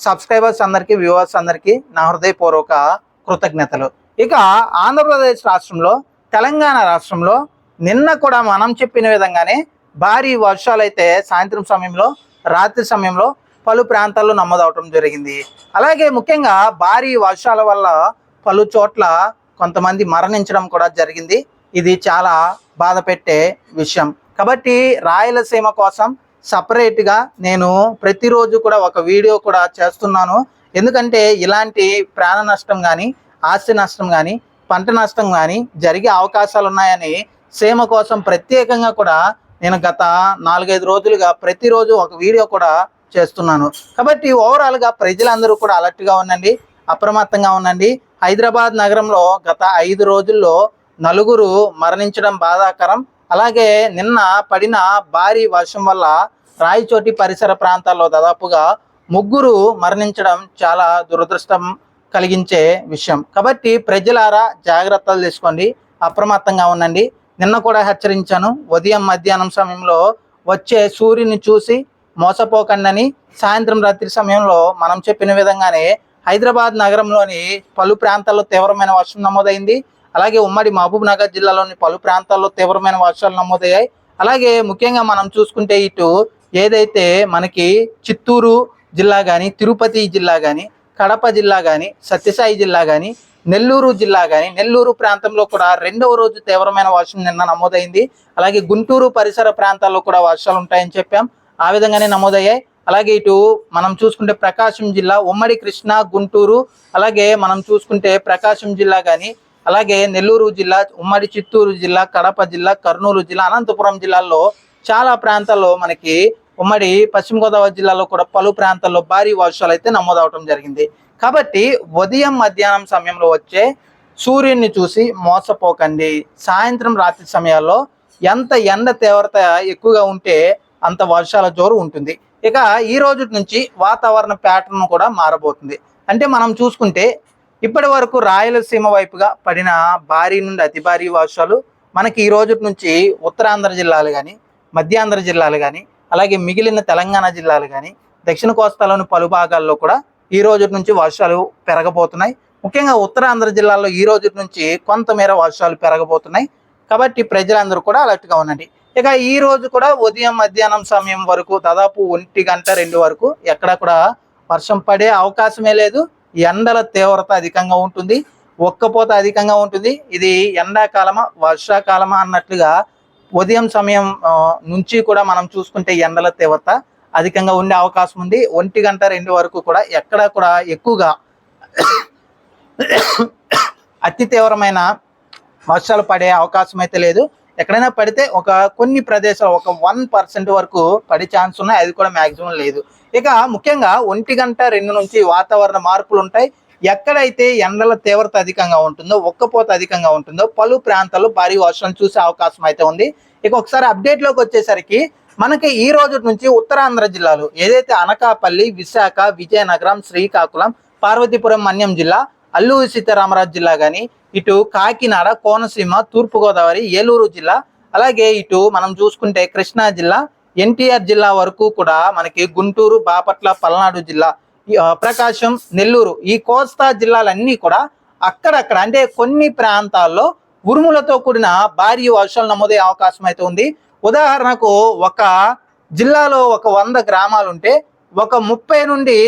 Subscribers అందరికీ viewers అందరికీ నా హృదయపూర్వక కృతజ్ఞతలు. ఇక ఆంధ్రప్రదేశ్ రాష్ట్రంలో తెలంగాణ రాష్ట్రంలో నిన్న కూడా మనం చెప్పిన విధంగానే భారీ వర్షాలు అయితే సాయంత్రం సమయంలో రాత్రి సమయంలో పలు ప్రాంతాల్లో నమోదవటం జరిగింది. అలాగే ముఖ్యంగా భారీ వర్షాల వల్ల పలు చోట్ల కొంతమంది మరణించడం కూడా జరిగింది. ఇది చాలా బాధ పెట్టే విషయం. కాబట్టి రాయలసీమ కోసం సపరేట్గా నేను ప్రతిరోజు కూడా ఒక వీడియో కూడా చేస్తున్నాను. ఎందుకంటే ఇలాంటి ప్రాణ నష్టం కానీ ఆస్తి నష్టం కానీ పంట నష్టం కానీ జరిగే అవకాశాలు ఉన్నాయని సీమ కోసం ప్రత్యేకంగా కూడా నేను గత నాలుగైదు రోజులుగా ప్రతిరోజు ఒక వీడియో కూడా చేస్తున్నాను. కాబట్టి ఓవరాల్గా ప్రజలందరూ కూడా అలర్ట్గా ఉండండి అప్రమత్తంగా ఉండండి. హైదరాబాద్ నగరంలో గత ఐదు రోజుల్లో నలుగురు మరణించడం బాధాకరం. అలాగే నిన్న పడిన భారీ వర్షం వల్ల రాయచోటి పరిసర ప్రాంతాల్లో దాదాపుగా ముగ్గురు మరణించడం చాలా దురదృష్టం కలిగించే విషయం. కాబట్టి ప్రజలారా జాగ్రత్తలు తీసుకోండి. అప్రమత్తంగా ఉండండి. నిన్న కూడా హెచ్చరించాను. ఉదయం మధ్యాహ్నం సమయంలో వచ్చే సూర్యుని చూసి మోసపోకండని సాయంత్రం రాత్రి సమయంలో మనం చెప్పిన విధంగానే హైదరాబాద్ నగరంలోని పలు ప్రాంతాల్లో తీవ్రమైన వర్షం నమోదైంది. అలాగే ఉమ్మడి మహబూబ్ నగర్ జిల్లాలోని పలు ప్రాంతాల్లో తీవ్రమైన వర్షాలు నమోదయ్యాయి. అలాగే ముఖ్యంగా మనం చూసుకుంటే ఇటు ఏదైతే మనకి చిత్తూరు జిల్లా కానీ తిరుపతి జిల్లా కానీ కడప జిల్లా కానీ సత్యసాయి జిల్లా కానీ నెల్లూరు జిల్లా కానీ నెల్లూరు ప్రాంతంలో కూడా రెండవ రోజు తీవ్రమైన వర్షం నిన్న నమోదైంది. అలాగే గుంటూరు పరిసర ప్రాంతాల్లో కూడా వర్షాలు ఉంటాయని చెప్పాం. ఆ విధంగానే నమోదయ్యాయి. అలాగే ఇటు మనం చూసుకుంటే ప్రకాశం జిల్లా ఉమ్మడి కృష్ణా గుంటూరు అలాగే మనం చూసుకుంటే ప్రకాశం జిల్లా కానీ అలాగే నెల్లూరు జిల్లా ఉమ్మడి చిత్తూరు జిల్లా కడప జిల్లా కర్నూలు జిల్లా అనంతపురం జిల్లాల్లో చాలా ప్రాంతాల్లో మనకి ఉమ్మడి పశ్చిమ గోదావరి జిల్లాలో కూడా పలు ప్రాంతాల్లో భారీ వర్షాలు అయితే నమోదవటం జరిగింది. కాబట్టి ఉదయం మధ్యాహ్నం సమయంలో వచ్చే సూర్యుడిని చూసి మోసపోకండి. సాయంత్రం రాత్రి సమయాల్లో ఎంత ఎండ తీవ్రత ఎక్కువగా ఉంటే అంత వర్షాల జోరు ఉంటుంది. ఇక ఈ రోజు నుంచి వాతావరణ ప్యాటర్న్ కూడా మారబోతుంది. అంటే మనం చూసుకుంటే ఇప్పటి వరకు రాయలసీమ వైపుగా పడిన భారీ నుండి అతి భారీ వర్షాలు మనకి ఈ రోజు నుంచి ఉత్తరాంధ్ర జిల్లాలు కానీ మధ్యాంధ్ర జిల్లాలు కానీ అలాగే మిగిలిన తెలంగాణ జిల్లాలు కానీ దక్షిణ కోస్తాలోని పలు భాగాల్లో కూడా ఈ రోజు నుంచి వర్షాలు పెరగబోతున్నాయి. ముఖ్యంగా ఉత్తరాంధ్ర జిల్లాలో ఈ రోజు నుంచి కొంతమేర వర్షాలు పెరగబోతున్నాయి. కాబట్టి ప్రజలందరూ కూడా అలర్ట్గా ఉండండి. ఇక ఈ రోజు కూడా ఉదయం మధ్యాహ్నం సమయం వరకు దాదాపు ఒంటి గంట రెండు వరకు ఎక్కడ కూడా వర్షం పడే అవకాశమే లేదు. ఎండల తీవ్రత అధికంగా ఉంటుంది. ఒక్కపోత అధికంగా ఉంటుంది. ఇది ఎండాకాలమా వర్షాకాలమా అన్నట్లుగా ఉదయం సమయం నుంచి కూడా మనం చూసుకుంటే ఎండల తీవ్రత అధికంగా ఉండే అవకాశం ఉంది. ఒంటి గంట రెండు వరకు కూడా ఎక్కడ కూడా ఎక్కువగా అతి తీవ్రమైన వర్షాలు పడే అవకాశం అయితే లేదు. ఎక్కడైనా పడితే ఒక కొన్ని ప్రదేశాలు ఒక వన్ పర్సెంట్ వరకు పడే ఛాన్స్ ఉన్నాయి. అది కూడా మ్యాక్సిమం లేదు. ఇక ముఖ్యంగా ఒంటి గంట రెండు నుంచి వాతావరణ మార్పులు ఉంటాయి. ఎక్కడైతే ఎండల తీవ్రత అధికంగా ఉంటుందో ఒక్కపోత అధికంగా ఉంటుందో పలు ప్రాంతాల్లో భారీ వర్షాలు చూసే అవకాశం అయితే ఉంది. ఇక ఒకసారి అప్డేట్లోకి వచ్చేసరికి మనకి ఈ రోజు నుంచి ఉత్తరాంధ్ర జిల్లాలు ఏదైతే అనకాపల్లి విశాఖ విజయనగరం శ్రీకాకుళం పార్వతీపురం మన్యం జిల్లా అల్లూరి సీతారామరాజు జిల్లా కానీ ఇటు కాకినాడ కోనసీమ తూర్పుగోదావరి ఏలూరు జిల్లా అలాగే ఇటు మనం చూసుకుంటే కృష్ణా జిల్లా ఎన్టీఆర్ జిల్లా వరకు కూడా మనకి గుంటూరు బాపట్ల పల్నాడు జిల్లా ప్రకాశం నెల్లూరు ఈ కోస్తా జిల్లాలన్నీ కూడా అక్కడక్కడ అంటే కొన్ని ప్రాంతాల్లో ఉరుములతో కూడిన భారీ వర్షాలు నమోదయ్యే అవకాశం అయితే ఉంది. ఉదాహరణకు ఒక జిల్లాలో ఒక వంద గ్రామాలు ఉంటే ఒక ముప్పై నుండి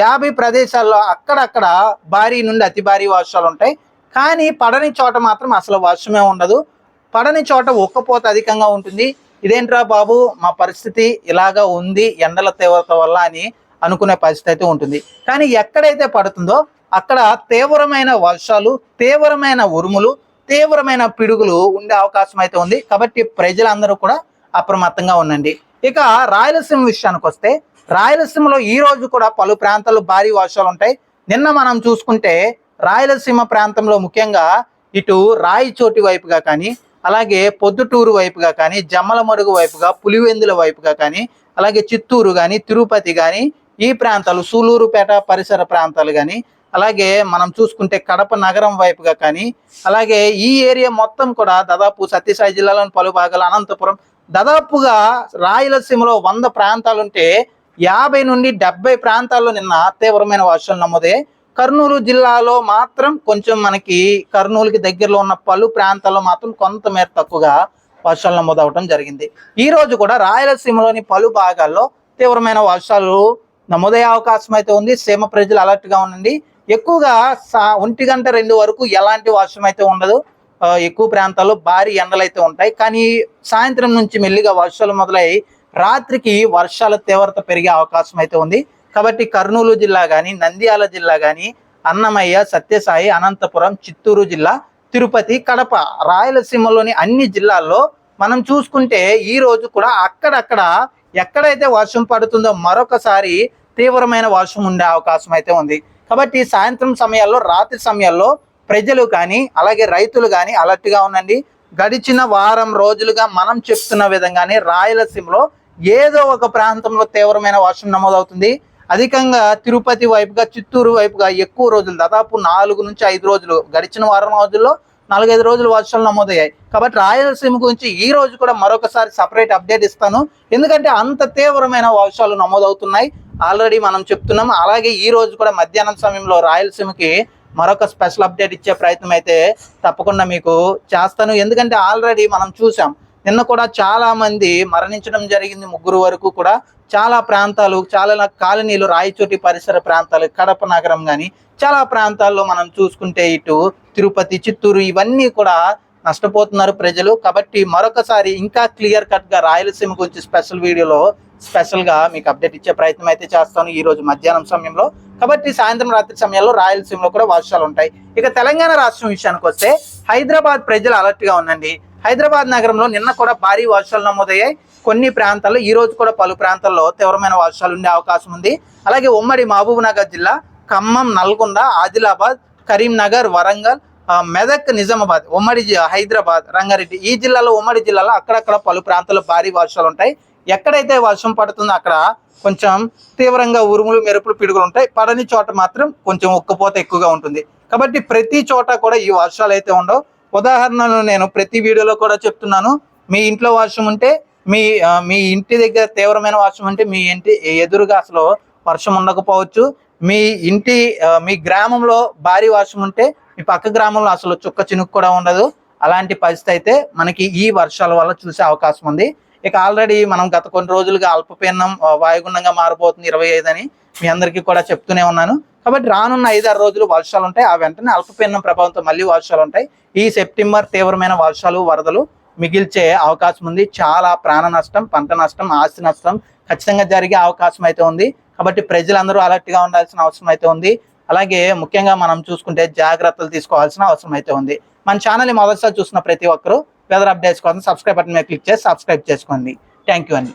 యాభై ప్రదేశాల్లో అక్కడక్కడ భారీ నుండి అతి భారీ వర్షాలు ఉంటాయి. కానీ పడని చోట మాత్రం అసలు వర్షమే ఉండదు. పడని చోట ఒక్కపోత అధికంగా ఉంటుంది. ఇదేంట్రా బాబు? మా పరిస్థితి ఇలాగా ఉంది. ఎండల తీవ్రత వల్ల అని అనుకునే పరిస్థితి అయితే ఉంటుంది. కానీ ఎక్కడైతే పడుతుందో అక్కడ తీవ్రమైన వర్షాలు తీవ్రమైన ఉరుములు తీవ్రమైన పిడుగులు ఉండే అవకాశం అయితే ఉంది. కాబట్టి ప్రజలందరూ కూడా అప్రమత్తంగా ఉండండి. ఇక రాయలసీమ విషయానికి వస్తే రాయలసీమలో ఈ రోజు కూడా పలు ప్రాంతాల్లో భారీ వర్షాలు ఉంటాయి. నిన్న మనం చూసుకుంటే రాయలసీమ ప్రాంతంలో ముఖ్యంగా ఇటు రాయిచోటి వైపుగా కానీ అలాగే పొద్దుటూరు వైపుగా కానీ జమ్మలమడుగు వైపుగా పులివెందుల వైపుగా కానీ అలాగే చిత్తూరు కానీ తిరుపతి కానీ ఈ ప్రాంతాలు సూలూరుపేట పరిసర ప్రాంతాలు కానీ అలాగే మనం చూసుకుంటే కడప నగరం వైపుగా కానీ అలాగే ఈ ఏరియా మొత్తం కూడా దాదాపు సత్యసాయి జిల్లాలోని పలు భాగాలు అనంతపురం. దాదాపుగా రాయలసీమలో వంద ప్రాంతాలు ఉంటే యాభై నుండి డెబ్బై ప్రాంతాల్లో నిన్న తీవ్రమైన వర్షాలు నమోదయ్యాయి. కర్నూలు జిల్లాలో మాత్రం కొంచెం మనకి కర్నూలుకి దగ్గరలో ఉన్న పలు ప్రాంతాల్లో మాత్రం కొంతమేర తక్కువగా వర్షాలు నమోదవడం జరిగింది. ఈ రోజు కూడా రాయలసీమలోని పలు భాగాల్లో తీవ్రమైన వర్షాలు నమోదయ్యే అవకాశం అయితే ఉంది. సీమ ప్రజలు అలర్ట్గా ఉండండి. ఎక్కువగా సా- ఒంటి గంట రెండు వరకు ఎలాంటి వర్షం అయితే ఉండదు. ఎక్కువ ప్రాంతాల్లో భారీ ఎండలు అయితే ఉంటాయి. కానీ సాయంత్రం నుంచి మెల్లిగా వర్షాలు మొదలై రాత్రికి వర్షాల తీవ్రత పెరిగే అవకాశం అయితే ఉంది. కాబట్టి కర్నూలు జిల్లా కానీ నంద్యాల జిల్లా కానీ అన్నమయ్య సత్యసాయి అనంతపురం చిత్తూరు జిల్లా తిరుపతి కడప రాయలసీమలోని అన్ని జిల్లాల్లో మనం చూసుకుంటే ఈ రోజు కూడా అక్కడక్కడ ఎక్కడైతే వర్షం పడుతుందో మరొకసారి తీవ్రమైన వర్షం ఉండే అవకాశం అయితే ఉంది. కాబట్టి సాయంత్రం సమయాల్లో రాత్రి సమయాల్లో ప్రజలు కానీ అలాగే రైతులు కానీ అలర్ట్గా ఉండండి. గడిచిన వారం రోజులుగా మనం చెప్తున్న విధంగానే రాయలసీమలో ఏదో ఒక ప్రాంతంలో తీవ్రమైన వర్షం నమోదవుతుంది. అధికంగా తిరుపతి వైపుగా చిత్తూరు వైపుగా ఎక్కువ రోజులు దాదాపు నాలుగు నుంచి ఐదు రోజులు గడిచిన వారం రోజుల్లో నాలుగైదు రోజులు వర్షాలు నమోదయ్యాయి. కాబట్టి రాయలసీమ గురించి ఈ రోజు కూడా మరొకసారి సపరేట్ అప్డేట్ ఇస్తాను. ఎందుకంటే అంత తీవ్రమైన వర్షాలు నమోదవుతున్నాయి. ఆల్రెడీ మనం చెప్తున్నాం. అలాగే ఈ రోజు కూడా మధ్యాహ్నం సమయంలో రాయలసీమకి మరొక స్పెషల్ అప్డేట్ ఇచ్చే ప్రయత్నం అయితే తప్పకుండా మీకు చేస్తాను. ఎందుకంటే ఆల్రెడీ మనం చూసాం నిన్న కూడా చాలా మంది మరణించడం జరిగింది ముగ్గురు వరకు కూడా. చాలా ప్రాంతాలు చాలా కాలనీలు రాయచోటి పరిసర ప్రాంతాలు కడప నగరం కానీ చాలా ప్రాంతాల్లో మనం చూసుకుంటే ఇటు తిరుపతి చిత్తూరు ఇవన్నీ కూడా నష్టపోతున్నారు ప్రజలు. కాబట్టి మరొకసారి ఇంకా క్లియర్ కట్గా రాయలసీమ గురించి స్పెషల్ వీడియోలో స్పెషల్గా మీకు అప్డేట్ ఇచ్చే ప్రయత్నం అయితే చేస్తాను ఈ రోజు మధ్యాహ్నం సమయంలో. కాబట్టి సాయంత్రం రాత్రి సమయంలో రాయలసీమలో కూడా వర్షాలు ఉంటాయి. ఇక తెలంగాణ రాష్ట్రం విషయానికి వస్తే హైదరాబాద్ ప్రజలు అలర్ట్గా ఉండండి. హైదరాబాద్ నగరంలో నిన్న కూడా భారీ వర్షాలు నమోదయ్యాయి. కొన్ని ప్రాంతాల్లో ఈ రోజు కూడా పలు ప్రాంతాల్లో తీవ్రమైన వర్షాలు ఉండే అవకాశం ఉంది. అలాగే ఉమ్మడి మహబూబ్ నగర్ జిల్లా ఖమ్మం నల్గొండ ఆదిలాబాద్ కరీంనగర్ వరంగల్ మెదక్ నిజామాబాద్ ఉమ్మడి హైదరాబాద్ రంగారెడ్డి ఈ జిల్లాలో ఉమ్మడి జిల్లాలో అక్కడక్కడ పలు ప్రాంతాల్లో భారీ వర్షాలు ఉంటాయి. ఎక్కడైతే వర్షం పడుతుందో అక్కడ కొంచెం తీవ్రంగా ఉరుములు మెరుపులు పిడుగులు ఉంటాయి. పడని చోట మాత్రం కొంచెం ఉక్కపోత ఎక్కువగా ఉంటుంది. కాబట్టి ప్రతి చోట కూడా ఈ వర్షాలు అయితే ఉండవు. ఉదాహరణలు నేను ప్రతి వీడియోలో కూడా చెప్తున్నాను. మీ ఇంట్లో వర్షం ఉంటే మీ మీ ఇంటి దగ్గర తీవ్రమైన వర్షం ఉంటే మీ ఇంటి ఎదురుగా అసలు వర్షం ఉండకపోవచ్చు. మీ ఇంటి మీ గ్రామంలో భారీ వర్షం ఉంటే ఈ పక్క గ్రామంలో అసలు చుక్క చినుకు కూడా ఉండదు. అలాంటి పరిస్థితి అయితే మనకి ఈ వర్షాల వల్ల చూసే అవకాశం ఉంది. ఇక ఆల్రెడీ మనం గత కొన్ని రోజులుగా అల్పపీడనం వాయుగుండంగా మారిపోతుంది ఇరవై ఐదు అని మీ అందరికీ కూడా చెప్తూనే ఉన్నాను. కాబట్టి రానున్న ఐదారు రోజులు వర్షాలు ఉంటాయి. ఆ వెంటనే అల్పపీడనం ప్రభావంతో మళ్ళీ వర్షాలు ఉంటాయి. ఈ సెప్టెంబర్ తీవ్రమైన వర్షాలు వరదలు మిగిల్చే అవకాశం ఉంది. చాలా ప్రాణ నష్టం పంట నష్టం ఆస్తి నష్టం ఖచ్చితంగా జరిగే అవకాశం అయితే ఉంది. కాబట్టి ప్రజలందరూ అలర్ట్గా ఉండాల్సిన అవసరం అయితే ఉంది. అలాగే ముఖ్యంగా మనం చూసుకుంటే జాగ్రత్తలు తీసుకోవాల్సిన అవసరం అయితే ఉంది. మన ఛానల్ని మొదటిసారి చూసిన ప్రతి ఒక్కరూ వెదర్ అప్డేట్స్ కోసం సబ్స్క్రైబ్ బటన్ మీద క్లిక్ చేసి సబ్స్క్రైబ్ చేసుకోండి. థ్యాంక్ యూ అండి.